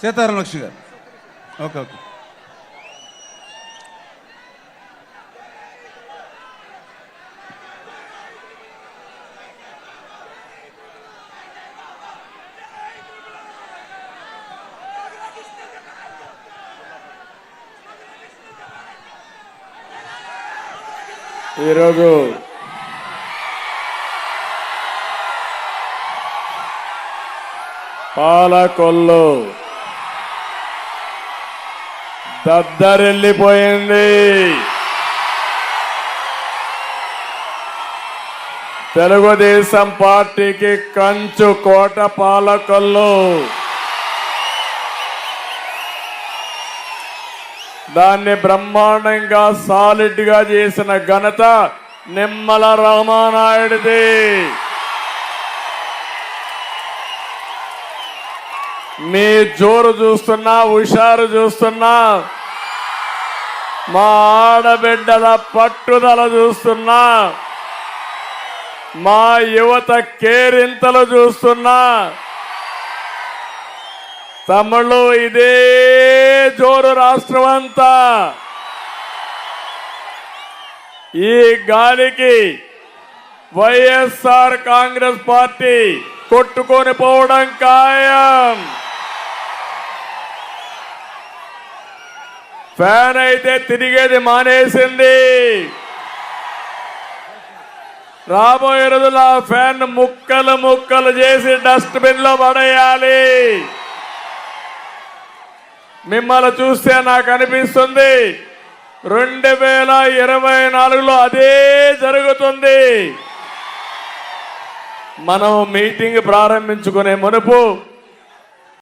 సీతారాం లక్ష్మి గారు okay okay ఈరోజు పాలకొల్లు దద్దరెళ్ళిపోయింది తెలుగుదేశం పార్టీకి కంచు కోట పాలకొల్లు. దాన్ని బ్రహ్మాండంగా సాలిడ్గా చేసిన ఘనత నిమ్మల రామానాయుడిది. మీ జోరు చూస్తున్నా హుషారు చూస్తున్నా. మా ఆడబిడ్డల పట్టుదల చూస్తున్నా. మా యువత కేరింతలు చూస్తున్నా. తమిళు ఇదే జోరు రాష్ట్రం అంతా. ఈ గాలికి వైఎస్ఆర్ కాంగ్రెస్ పార్టీ కొట్టుకొని పోవడం ఖాయం. ఫ్యాన్ అయితే తిరిగేది మానేసింది. రాబోయే రోజుల్లో ఆ ఫ్యాన్ ముక్కలు ముక్కలు చేసి డస్ట్బిన్లో పడేయాలి. మిమ్మల్ని చూస్తే నాకు అనిపిస్తుంది రెండు వేల ఇరవై నాలుగులో అదే జరుగుతుంది. మనం మీటింగ్ ప్రారంభించుకునే మునుపు